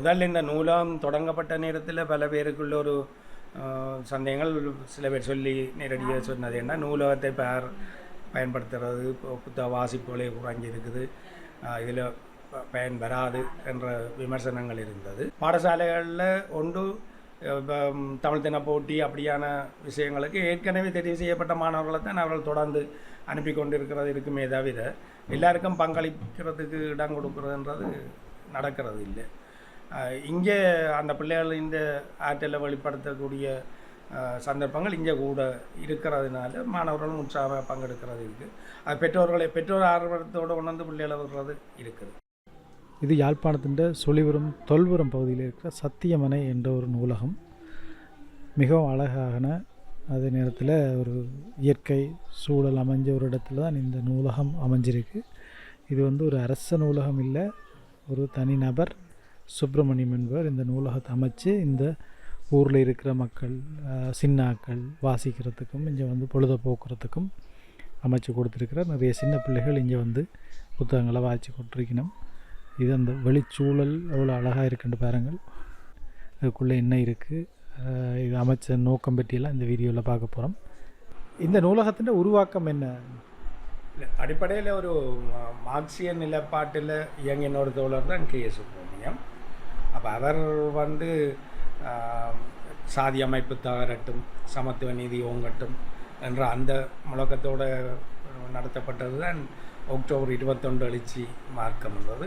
முதல்ல இந்த நூலகம் தொடங்கப்பட்ட நேரத்தில் பல பேருக்குள்ள ஒரு சந்தேகங்கள் சில பேர் சொல்லி நேரடியாக சொன்னது என்ன? நூலகத்தை பேர் பயன்படுத்துறது புத்தக வாசிப்புகளே குறைஞ்சி இருக்குது. இதில் பயன் வராது என்ற விமர்சனங்கள் இருந்தது. பாடசாலைகளில் ஒன்று இப்ப, தமிழ் தின போட்டி அப்படியான விஷயங்களுக்கு ஏற்கனவே தெரிவு செய்யப்பட்ட மாணவர்களை தான் அவர்கள் தொடர்ந்து அனுப்பி கொண்டிருக்கிறது இருக்குமே தவிர எல்லாருக்கும் பங்களிக்கிறதுக்கு இடம் கொடுக்கறதுன்றது நடக்கிறது இல்லை. இங்கே அந்த பிள்ளைகள் இந்த ஆற்றலை வெளிப்படுத்தக்கூடிய சந்தர்ப்பங்கள் இங்கே கூட இருக்கிறதுனால மாணவர்களும் உற்சாகமாக பங்கெடுக்கிறது இருக்குது அது பெற்றோர்களை பெற்றோர் ஆர்வத்தோடு உணர்ந்து பிள்ளைகளை விடுறது இருக்குது. இது யாழ்ப்பாணத்தின் சொலிபுரம் தொல்புரம் பகுதியில் இருக்கிற சத்தியமனை என்ற ஒரு நூலகம். மிகவும் அழகான அதே நேரத்தில் ஒரு இயற்கை சூழல் அமைஞ்ச ஒரு இடத்துல தான் இந்த நூலகம் அமைஞ்சிருக்கு. இது வந்து ஒரு அரச நூலகம் இல்லை ஒரு தனிநபர் சுப்பிரமணியம் என்பவர் இந்த நூலகத்தை அமைச்சு இந்த ஊரில் இருக்கிற மக்கள் சின்னாக்கள் வாசிக்கிறதுக்கும் இங்கே வந்து பொழுத போக்குறதுக்கும் அமைச்சு கொடுத்துருக்கிறார். நிறைய சின்ன பிள்ளைகள் இங்கே வந்து புத்தகங்களை வாசித்து கொடுத்துருக்கணும். இது அந்த வெளிச்சூழல் எவ்வளோ அழகாக இருக்குன்னு பாருங்கள். அதுக்குள்ளே என்ன இருக்குது இது அமைச்ச நோக்கம் பற்றியெல்லாம் இந்த வீடியோவில் பார்க்க போகிறோம் இந்த நூலகத்தின் உருவாக்கம் என்ன? அடிப்படையில் ஒரு மார்க்சிய நிலப்பாட்டில் இயங்கின ஒரு தோழர் தான் கே. சுப்பிரமணியம். அப்போ அவர் வந்து சாதி அமைப்பு தகரட்டும் சமத்துவ நீதி ஓங்கட்டும் என்ற அந்த முழக்கத்தோடு நடத்தப்பட்டது தான் அக்டோபர் இருபத்தொன்று எழுச்சி மார்க்கம் என்றது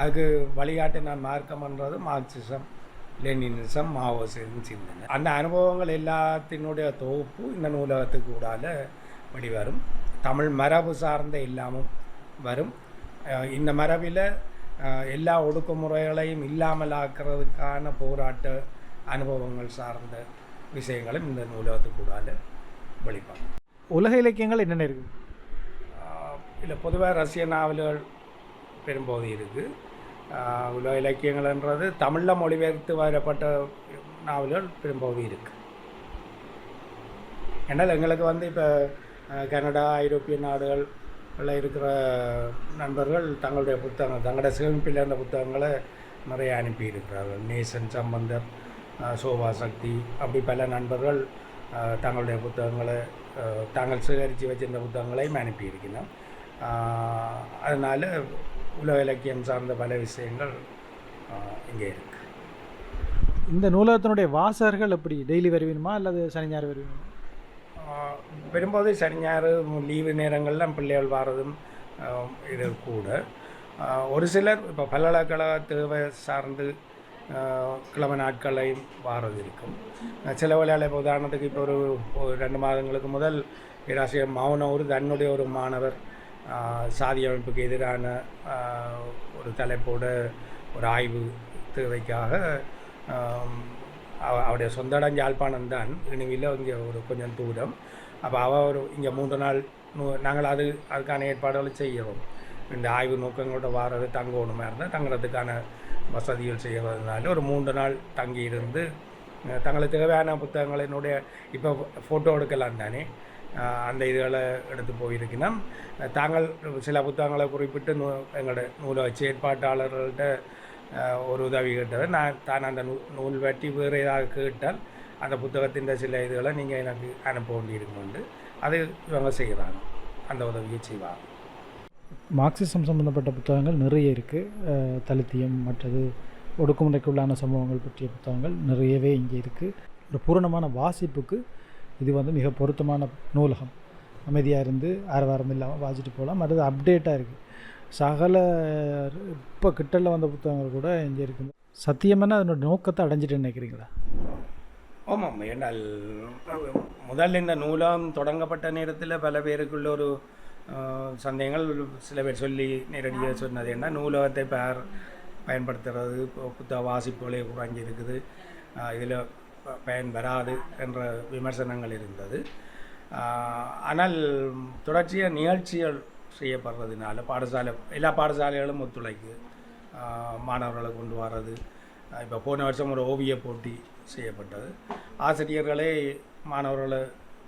அதுக்கு வழிகாட்டி நான் மார்க்கம் என்றது மார்க்சிசம் லெனினிசம் மாவோசிசம் சிந்தனை. அந்த அனுபவங்கள் எல்லாத்தினுடைய தொகுப்பு இந்த நூலகத்துக்கு கூடால வெளிவரும். தமிழ் மரபு சார்ந்த எல்லாமும் வரும். இந்த மரபில் எல்லா ஒடுக்குமுறைகளையும் இல்லாமல் ஆக்கிறதுக்கான போராட்ட அனுபவங்கள் சார்ந்த விஷயங்களும் இந்த நூலகத்துக்கு கூடால வெளிப்பாங்க உலக இலக்கியங்கள் என்னென்ன இருக்குது இல்லை பொதுவாக ரஷ்ய நாவல்கள் பெரும்போது இருக்குது உலக இலக்கியங்கள்ன்றது தமிழில் மொழிபெயர்த்து வரப்பட்ட நாவல்கள் பெரும்போது இருக்குது ஏன்னால் எங்களுக்கு வந்து இப்போ கனடா ஐரோப்பிய நாடுகளில் இருக்கிற நண்பர்கள் தங்களுடைய புத்தகங்கள் தங்களுடைய சேமிப்பில் இருந்த புத்தகங்களை நிறைய அனுப்பி இருக்கிறார்கள் நேசன் சம்பந்தர் சோபா சக்தி அப்படி பல நண்பர்கள் தங்களுடைய புத்தகங்களை தாங்கள் சேகரித்து வச்சிருந்த புத்தகங்களையும் அனுப்பியிருக்கிறோம் அதனால் உலக இலக்கியம் சார்ந்த பல விஷயங்கள் இங்கே இருக்குது இந்த நூலகத்தினுடைய வாசகர்கள் எப்படி? டெய்லி வருவீனுமா அல்லது சனி ஞாயிறு வருவீனுமா? வரும்போது பெரும்போது சனி ஞாயிறு லீவு நேரங்கள்லாம் பிள்ளைகள் வர்றதும் இது கூட. ஒரு சிலர் இப்போ பல்கலைக்கழக தேவை சார்ந்து கிழமை நாட்களையும் வாரது இருக்கும். சில வேளையில் இப்போ உதாரணத்துக்கு இப்போ ஒரு ரெண்டு மாதங்களுக்கு முதல் பேராசிரியர் ஒரு தன்னுடைய ஒரு மாணவர் சாதி அமைப்புக்கு எதிரான ஒரு தலைப்போட ஒரு ஆய்வு தேவைக்காக அவருடைய சொந்த இடம் யாழ்ப்பாணம் தான். இனிவில் இங்கே ஒரு கொஞ்சம் தூரம். அப்போ அவள் ஒரு இங்கே மூன்று நாள் நூ- நாங்கள் அது அதுக்கான ஏற்பாடுகளை செய்கிறோம் இந்த ஆய்வு நோக்கங்களோட வாரது தங்கணுமா இருந்தால் தங்குறதுக்கான வசதிகள் செய்கிறதுனால ஒரு மூன்று நாள் தங்கி இருந்து தங்களுக்கு தேவையான புத்தகங்களினுடைய இப்போ ஃபோட்டோ எடுக்கலாம் தானே. அந்த இதுகளை எடுத்து போயிருக்கணும். தாங்கள் சில புத்தகங்களை குறிப்பிட்டு நூ எங்களோட நூலக செயற்பாட்டாளர்கள்ட்ட ஒரு உதவி கேட்டது நான் தான் அந்த நூல் நூல் வெட்டி வேறு ஏதாவது கேட்டால் அந்த புத்தகத்தின் சில இதுகளை நீங்கள் எனக்கு அனுப்ப வேண்டியிருக்குண்டு அது இவங்க செய்கிறாங்க அந்த உதவியை செய்வாங்க. மார்க்சிசம் சம்பந்தப்பட்ட புத்தகங்கள் நிறைய இருக்குது தலித்தியம் மற்றது ஒடுக்குமுறைக்குள்ளான சம்பவங்கள் பற்றிய புத்தகங்கள் நிறையவே இங்கே இருக்குது ஒரு பூரணமான வாசிப்புக்கு இது வந்து மிக பொருத்தமான நூலகம். அமைதியாக இருந்து ஆரவாரம் இல்லாமல் வாசிட்டு போகலாம். மற்றது அப்டேட்டாக இருக்குது சகல இப்போ கிட்டல வந்த புத்தகங்கள் கூட இங்கே இருக்குது சத்தியமான அதனோட நோக்கத்தை அடைஞ்சிட்டு நினைக்கிறீங்களா? ஆமாம் ஏன்னால் முதல்ல இந்த நூலகம் தொடங்கப்பட்ட நேரத்தில் பல பேருக்குள்ள ஒரு சந்தேகங்கள் சில பேர் சொல்லி நேரடியாக சொன்னது என்ன நூலகத்தை பேர் பயன்படுத்துறது இப்போ புத்தக வாசிப்புகளே குறைஞ்சி இருக்குது. இதில் பயன் வராது என்ற விமர்சனங்கள் இருந்தது. ஆனால் தொடர்ச்சியாக நிகழ்ச்சிகள் செய்யப்படுறதுனால பாடசாலை எல்லா பாடசாலைகளும் ஒத்துழைக்கு. மாணவர்களை கொண்டு வர்றது. இப்போ போன வருஷம் ஒரு ஓவிய போட்டி செய்யப்பட்டது. ஆசிரியர்களே மாணவர்களை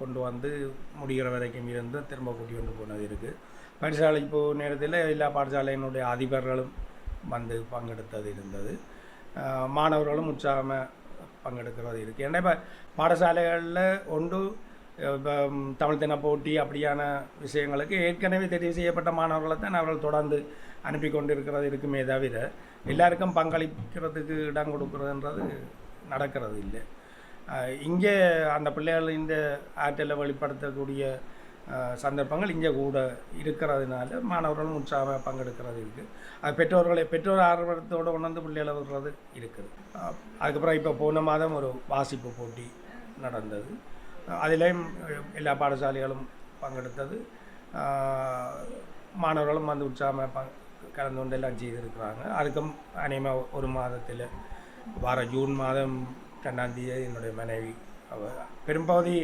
கொண்டு வந்து முடிகிற வரைக்கும் இருந்து திரும்ப கூட்டி கொண்டு போனது இருக்குது பாடசாலைக்கு போகும் நேரத்தில் எல்லா பாடசாலையினுடைய அதிபர்களும் வந்து பங்கெடுத்தது இருந்தது. மாணவர்களும் உற்சாகமாக பங்கெடுக்கிறது இருக்குது ஏன்னா இப்போ பாடசாலைகளில் ஒன்று தமிழ் தின போட்டி அப்படியான விஷயங்களுக்கு ஏற்கனவே தெரிவு செய்யப்பட்ட மாணவர்களை தான் அவர்கள் தொடர்ந்து அனுப்பி கொண்டு இருக்கிறது இருக்குமே தவிர எல்லாருக்கும் பங்களிக்கிறதுக்கு இடம் கொடுக்குறதுன்றது நடக்கிறது இல்லை. இங்கே அந்த பிள்ளைகள் இந்த ஆற்றலை வெளிப்படுத்தக்கூடிய சந்தர்ப்பங்கள் இங்கே கூட இருக்கிறதுனால மாணவர்களும் உற்சாகமாக பங்கெடுக்கிறது இருக்குது அது பெற்றோர்களை பெற்றோர் ஆர்வத்தோடு உணர்ந்து பிள்ளைகளை விடுறது இருக்குது அதுக்கப்புறம் இப்போ போன மாதம் ஒரு வாசிப்பு போட்டி நடந்தது. அதிலேயும் எல்லா பாடசாலைகளும் பங்கெடுத்தது மாணவர்களும் வந்து உற்சாகமாக பங் கலந்து கொண்டு எல்லாம் செய்திருக்கிறாங்க அதுக்கும் அநேகமாக ஒரு மாதத்தில் வர ஜூன் மாதம் ரெண்டாம் தேதி என்னுடைய மனைவி பெரும்பகுதி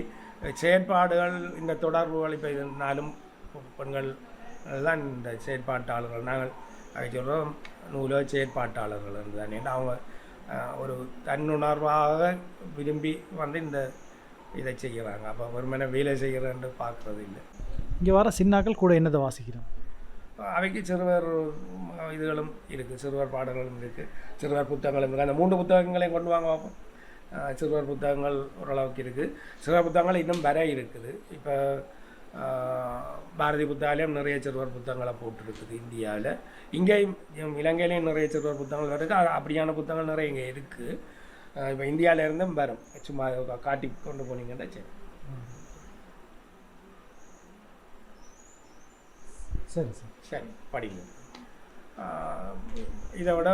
செயற்பாடுகள் இந்த தொடர்புகள் இப்போ இருந்தாலும் பெண்கள் தான் இந்த செயற்பாட்டாளர்கள் நாங்கள் அதை சொல்கிறோம் நூலக செயற்பாட்டாளர்கள் என்று தான் அவங்க ஒரு தன்னுணர்வாக விரும்பி வந்து இந்த இதை செய்கிறாங்க அப்போ வெறுமனே வேலை செய்கிறேன்னு பார்க்குறது இல்லை. இங்கே வர சின்னாக்கள் கூட என்னதை வாசிக்கிறோம் அவைக்கு சிறுவர் இதுகளும் இருக்குது சிறுவர் பாடல்களும் இருக்குது சிறுவர் புத்தகங்களும் இருக்குது அந்த மூன்று புத்தகங்களையும் கொண்டு வாங்க பார்ப்போம். சிறுவர் புத்தகங்கள் ஓரளவுக்கு இருக்குது சிறுவர் புத்தகங்கள் இன்னும் வர இருக்குது. இப்போ பாரதி புத்தகாலயம் நிறைய சிறுவர் புத்தகங்களை போட்டிருக்குது இந்தியாவில். இங்கேயும் இலங்கையிலையும் நிறைய சிறுவர் புத்தகங்கள் இருக்குது அப்படியான புத்தகங்கள் நிறைய இங்கே இருக்குது இப்போ இந்தியாவில இருந்தும் வரும். சும்மா காட்டி கொண்டு போனீங்கன்னா சரி. சரி சரி. சரி படிங்க. இதை விட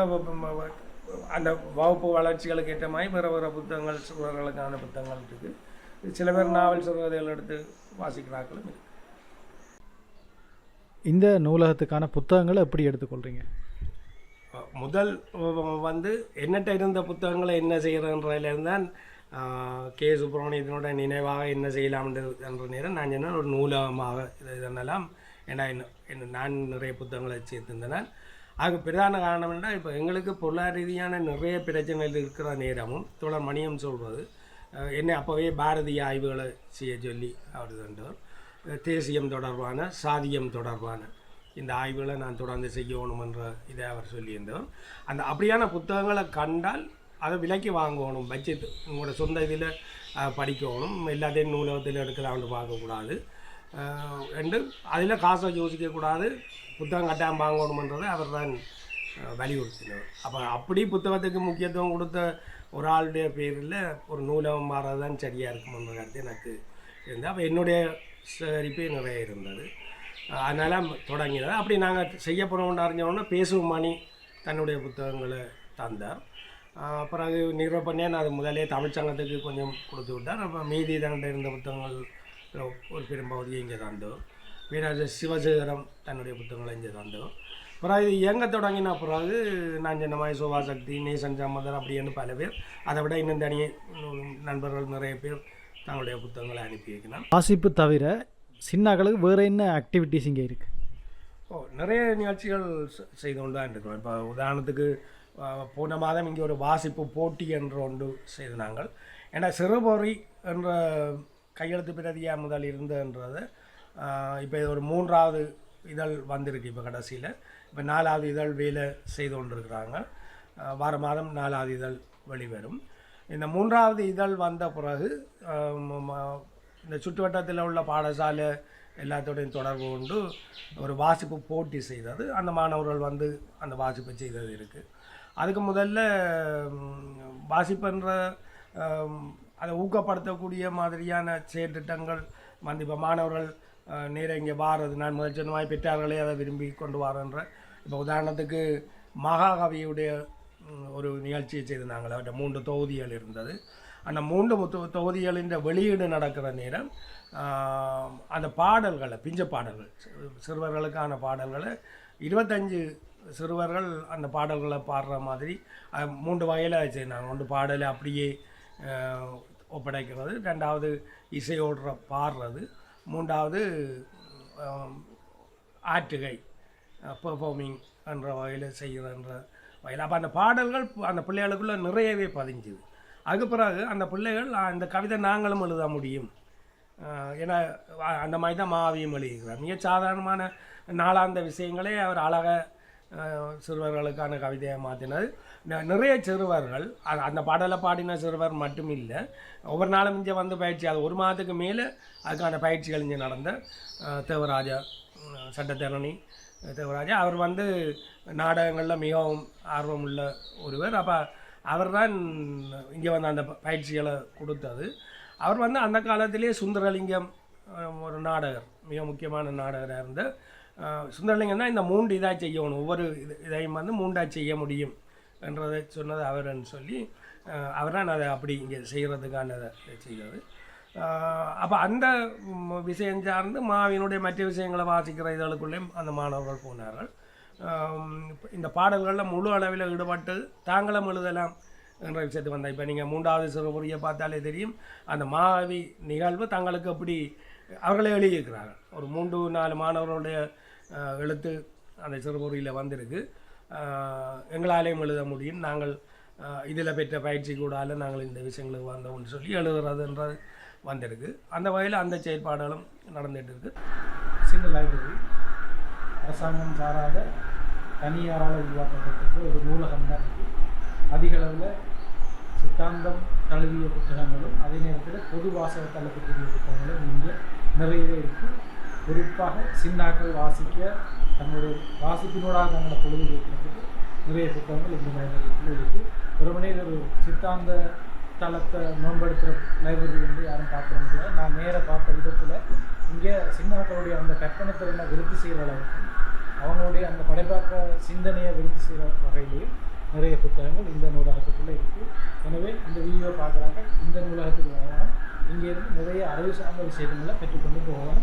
அந்த வகுப்பு வளர்ச்சிகளுக்கு ஏற்ற மாதிரி வேறு வேறு புத்தகங்கள் சிறுவர்களுக்கான புத்தகங்கள் இருக்குது சில பேர் நாவல் சிறுகதைகள் எடுத்து வாசிக்கிறார்களும் இருக்கு. இந்த நூலகத்துக்கான புத்தகங்களை எப்படி எடுத்துக்கொள்கிறீங்க முதல் வந்து என்னட்ட இருந்த புத்தகங்களை என்ன செய்கிறன்றதுலேருந்து கே. சுப்பிரமணியத்தினோட நினைவாக என்ன செய்யலாம் என்ற நேரம் நான் என்ன ஒரு நூலகமாக இது இதெல்லாம் ஏன்னா என்ன நான் நிறைய புத்தகங்களை சேர்த்திருந்தேன் அதுக்கு பிரதான காரணம் என்ன இப்போ எங்களுக்கு பொருளாதார ரீதியான நிறைய பிரச்சனைகள் இருக்கிற நேரமும் தொடர் மணியம் சொல்வது என்னை அப்போவே பாரதிய ஆய்வுகளை செய்ய சொல்லி அவர் தேசியம் தொடர்பான சாதியம் தொடர்பான இந்த ஆய்வுகளை நான் தொடர்ந்து செய்யணுமென்ற இதை அவர் சொல்லியிருந்தவர். அந்த அப்படியான புத்தகங்களை கண்டால் அதை விலைக்கு வாங்கணும் பட்ஜெட் உங்களோட சொந்த இதில் படிக்கணும் எல்லாத்தையும் நூலகத்தில் எடுக்கலாம்னு பார்க்கக்கூடாது. ரெண்டு அதில் காசை யோசிக்கக்கூடாது புத்தகம் கட்டாயம் வாங்கணுமன்றதை அவர் தான் வலியுறுத்தினவர் அப்போ அப்படி புத்தகத்துக்கு முக்கியத்துவம் கொடுத்த ஒரு ஆளுடைய பேரில் ஒரு நூலகம் மாறது தான் சரியாக இருக்குமன்ற கருத்து எனக்கு இருந்தது. அப்போ என்னுடைய சரிப்பே நிறைய இருந்தது. அதனால் தொடங்கினது அப்படி நாங்கள் செய்ய போகிறோம்னு அறிஞ்சோன்னா பேசுவமானி தன்னுடைய புத்தகங்களை தந்தார். அப்புறம் பிறகு நிறுவ நான் அது முதலே தமிழ்ச்சங்கத்துக்கு கொஞ்சம் கொடுத்து விட்டார். அப்போ மீதி தங்கிட்ட இருந்த புத்தகங்கள் ஒரு பெரும்பகுதியை இங்கே தந்தோம் வீராஜ சிவசேகரம் தன்னுடைய புத்தகங்களை இங்கே தந்தோம் பிறகு இது இயங்க தொடங்கின பிறகு நான் சொன்ன மாதிரி சோபாசக்தி நேசன் சம்மதன் அப்படின்னு பல பேர் அதை விட இன்னும் தனி நண்பர்கள் நிறைய பேர் தங்களுடைய புத்தகங்களை அனுப்பி வைக்கணும் வாசிப்பு தவிர சின்னாக்களுக்கு வேறு என்ன ஆக்டிவிட்டீஸ் இங்கே இருக்குது ஓ நிறைய நிகழ்ச்சிகள் செய்து கொண்டு தான் இருக்கிறோம் இப்போ உதாரணத்துக்கு போன மாதம் இங்கே ஒரு வாசிப்பு போட்டி என்ற ஒன்று செய்து நாங்கள். ஏன்னா சிறுபொறி என்ற கையெழுத்து பிரதியாக முதல் இருந்ததுன்றது இப்போ இது ஒரு மூன்றாவது இதழ் வந்திருக்கு இப்போ கடைசியில். இப்போ நாலாவது இதழ் வேலை செய்து கொண்டிருக்கிறாங்க. வார மாதம் நாலாவது இதழ் வெளிவரும். இந்த மூன்றாவது இதழ் வந்த பிறகு இந்த சுற்றுவட்டத்தில் உள்ள பாடசாலை எல்லாத்தோடையும் தொடர்பு கொண்டு ஒரு வாசிப்பு போட்டி செய்தது. அந்த மாணவர்கள் வந்து அந்த வாசிப்பை செய்தது இருக்குது அதுக்கு முதல்ல வாசிப்புன்ற அதை ஊக்கப்படுத்தக்கூடிய மாதிரியான செயற்திட்டங்கள் வந்து இப்போ மாணவர்கள் நேர இங்கே வாரது நான் முதல் சொன்ன மாதிரி பெற்றார்களே அதை விரும்பி கொண்டு வரன்ற இப்போ உதாரணத்துக்கு மகாகவியுடைய ஒரு நிகழ்ச்சியை செய்திருந்தாங்களே அவற்றை மூன்று தொகுதிகள் இருந்தது. அந்த மூன்று தொகுதிகளின் வெளியீடு நடக்கிற நேரம் அந்த பாடல்களை பிஞ்ச பாடல்கள் சிறுவர்களுக்கான பாடல்களை இருபத்தஞ்சு சிறுவர்கள் அந்த பாடல்களை பாடுற மாதிரி மூன்று வகையில் செய்தாங்க ஒன்று பாடலை அப்படியே ஒப்படைக்கிறது. ரெண்டாவது இசையோடுற பாடுறது. மூன்றாவது ஆற்றுகை பெர்ஃபார்மிங் என்ற வகையில் செய்கிறன்ற வகையில். அப்போ அந்த பாடல்கள் அந்த பிள்ளைகளுக்குள்ளே நிறையவே பதிஞ்சுது. அதுக்கு பிறகு அந்த பிள்ளைகள் அந்த கவிதை நாங்களும் எழுத முடியும். ஏன்னா அந்த மாதிரி தான் மாவியும் எழுதிக்கிறார் மிக சாதாரணமான நாளாந்த விஷயங்களே அவர் அழக சிறுவர்களுக்கான கவிதையை மாற்றினது ந- நிறைய சிறுவர்கள் அது அந்த பாடலை பாடின சிறுவர் மட்டும் இல்லை ஒவ்வொரு நாளும் இங்கே வந்து பயிற்சி அது ஒரு மாதத்துக்கு மேலே அதுக்கான பயிற்சிகள் இங்கே நடந்த தேவராஜா உம், சட்டத்தரணி தேவராஜா அவர் வந்து நாடகங்களில் மிகவும் ஆர்வம் உள்ள ஒருவர். அப்போ அவர் தான் இங்கே வந்து அந்த பயிற்சிகளை கொடுத்தது. அவர் வந்து அந்த காலத்திலே சுந்தரலிங்கம் ஒரு நாடகர் மிக முக்கியமான நாடகராக இருந்த சுந்தரலிங்கம்னா சுந்தரலிங்கம் தான் இந்த மூன்று இதாக செய்யணும் ஒவ்வொரு இது இதையும் வந்து மூண்டாக செய்ய முடியும் என்றதை சொன்னது அவர்ன்னு சொல்லி அவர் தான் அதை அப்படி இங்கே செய்கிறதுக்கானதை செய்தது. அப்போ அந்த விஷயம் சார்ந்து மாவினுடைய மற்ற விஷயங்களை வாசிக்கிற இதழுக்குள்ளேயும் அந்த மாணவர்கள் போனார்கள். இந்த பாடல்களில் முழு அளவில் ஈடுபட்டு தாங்களும் எழுதலாம் என்ற விஷயத்துக்கு வந்தால் இப்போ நீங்கள் மூன்றாவது சிறுபொறியை பார்த்தாலே தெரியும் அந்த மாவி நிகழ்வு தங்களுக்கு அப்படி அவர்களே எழுதியிருக்கிறார்கள். ஒரு மூன்று நாலு மாணவர்களுடைய எழுத்து அந்த சிறுபொறியில் வந்திருக்கு. எங்களாலேயும் எழுத முடியும். நாங்கள் இதில் பெற்ற பயிற்சி கூடால நாங்கள் இந்த விஷயங்களுக்கு வந்தோம்னு சொல்லி எழுதுறதுன்றது வந்திருக்கு. அந்த வகையில் அந்த செயற்பாடுகளும் நடந்துகிட்டு இருக்குது சிங்கிள் லைப்ரரி அரசாங்கம் சாராத தனியாரால் உருவாக்கப்பட்டிருக்க ஒரு நூலகம் தான் இருக்குது அதிக அளவில் சித்தாந்தம் தழுவிய புத்தகங்களும் அதே நேரத்தில் பொது வாசக தளத்துக்குரிய புத்தகங்களும் இங்கே நிறையவே இருக்குது குறிப்பாக சின்னாக்கள் வாசிக்க தங்களுடைய வாசிப்பினோடாக தங்களை பொழுது வைக்கிறதுக்கு நிறைய புத்தகங்கள் இந்த லைப்ரரியில் இருக்குது ஒரு மணியில் ஒரு சித்தாந்த தளத்தை மேம்படுத்துகிற லைப்ரரி வந்து யாரும் பார்க்க முடியாது. நான் நேராக பார்த்த விதத்தில் இங்கே சின்னாக்களுடைய அந்த கற்பனை திறனை விருத்தி செய்கிற அளவுக்கு அவங்களுடைய அந்த படைப்பாக்க சிந்தனையை விருத்தி செய்கிற வகையிலேயும் நிறைய புத்தகங்கள் இந்த நூலகத்துக்குள்ளே இருக்குது எனவே இந்த வீடியோ பார்க்குறாங்க. இந்த நூலகத்துக்கு வரலாம் இங்கேருந்து நிறைய அறிவு சார்ந்த விஷயங்களை பெற்றுக்கொண்டு போகலாம்.